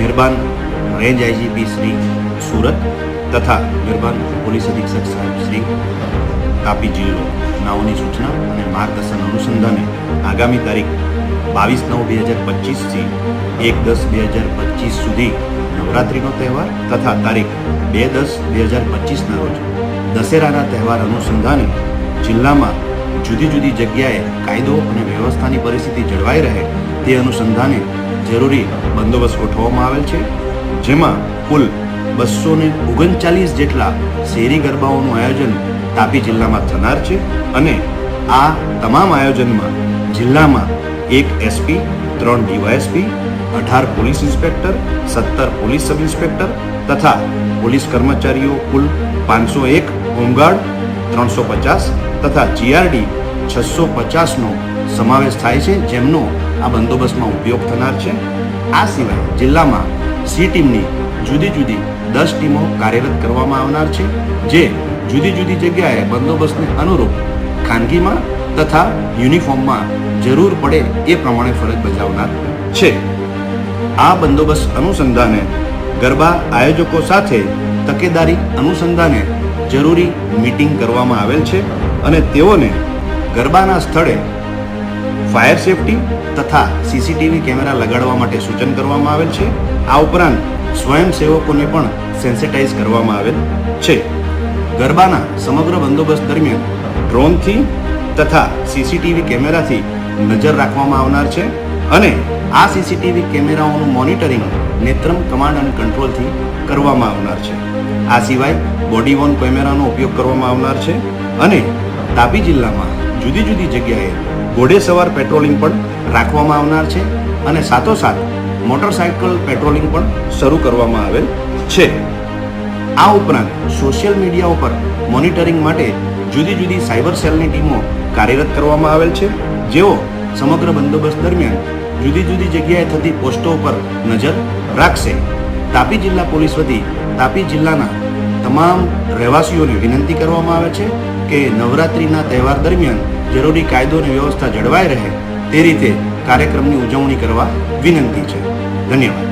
મહેરબાન range IGP Shri Surat તથા મહેરબાન પોલીસ અધિક્ષક સાહેબ શ્રી તાપી જિલ્લો નાઓની સૂચના અને માર્ગદર્શન અનુસંધાને આગામી તારીખ બાવીસ નવ બે હજાર પચીસથી એક દસ બે હજાર પચીસ સુધી નવરાત્રિનો તહેવાર તથા તારીખ બે દસ બે હજાર પચીસના રોજ દશેરાના તહેવાર અનુસંધાને જિલ્લામાં જુદી જુદી જગ્યાએ કાયદો અને વ્યવસ્થાની પરિસ્થિતિ જળવાઈ રહે તે અનુસંધાને જરૂરી બંદોબસ્ત ગોઠવવામાં આવેલ છે, જેમાં કુલ બસો ને ઓગણચાલીસ જેટલા શેરી ગરબાઓનું આયોજન તાપી જિલ્લામાં થનાર છે અને આ તમામ આયોજનમાં જિલ્લામાં એક એસપી ત્રણ ડીવાયએસપી અઢાર પોલીસ ઇન્સ્પેક્ટર, સત્તર પોલીસ સબ ઇન્સ્પેક્ટર તથા પોલીસ કર્મચારીઓ કુલ પાંચસો એક હોમગાર્ડ, ત્રણસો પચાસ તથા જીઆરડી છસો પચાસનો સમાવેશ થાય છે, જેમનો આ બંદોબસ્તમાં ઉપયોગ થનાર છે. આ સિવાય જિલ્લામાં સી ટીમની જુદી જુદી દસ ટીમો કાર્યરત કરવામાં આવનાર છે, જે જુદી જુદી જગ્યાએ બંદોબસ્તને અનુરૂપ ખાનગીમાં તથા યુનિફોર્મમાં જરૂર પડે એ પ્રમાણે ફરજ બજાવનાર છે. આ બંદોબસ્ત અનુસંધાને ગરબા આયોજકો સાથે તકેદારી અનુસંધાને જરૂરી મીટિંગ કરવામાં આવેલ છે અને તેઓને ગરબાના સ્થળે ફાયર સેફટી તથા સીસીટીવી કેમેરા લગાડવા માટે સૂચન કરવામાં આવેલ છે. આ ઉપરાંત સ્વયંસેવકોને પણ સેન્સિટાઇઝ કરવામાં આવેલ છે. ગરબાના સમગ્ર બંદોબસ્ત દરમિયાન ડ્રોનથી તથા સીસીટીવી કેમેરાથી નજર રાખવામાં આવનાર છે અને આ સીસીટીવી કેમેરાઓનું મોનિટરિંગ નેત્રમ કમાન્ડ અને કંટ્રોલથી કરવામાં આવનાર છે. આ સિવાય બોડી વોન કેમેરાનો ઉપયોગ કરવામાં આવનાર છે અને તાપી જિલ્લામાં જુદી જુદી જગ્યાએ ઘોડેસવાર પેટ્રોલિંગ પણ રાખવામાં આવનાર છે અને સાથોસાથ મોટરસાયકલ પેટ્રોલિંગ પણ શરૂ કરવામાં આવેલ છે. આ ઉપરાંત સોશિયલ મીડિયા ઉપર મોનિટરિંગ માટે જુદી જુદી સાયબર સેલની ટીમો કાર્યરત કરવામાં આવેલ છે, જેઓ સમગ્ર બંદોબસ્ત દરમિયાન જુદી જુદી જગ્યાએ થતી પોસ્ટો ઉપર નજર રાખશે. તાપી જિલ્લા પોલીસ વતી તાપી જિલ્લાના તમામ રહેવાસીઓને વિનંતી કરવામાં આવે છે કે નવરાત્રિના તહેવાર દરમિયાન જરૂરી કાયદો અને વ્યવસ્થા જળવાઈ રહે તે રીતે કાર્યક્રમની ઉજવણી કરવા વિનંતી છે. ધન્યવાદ.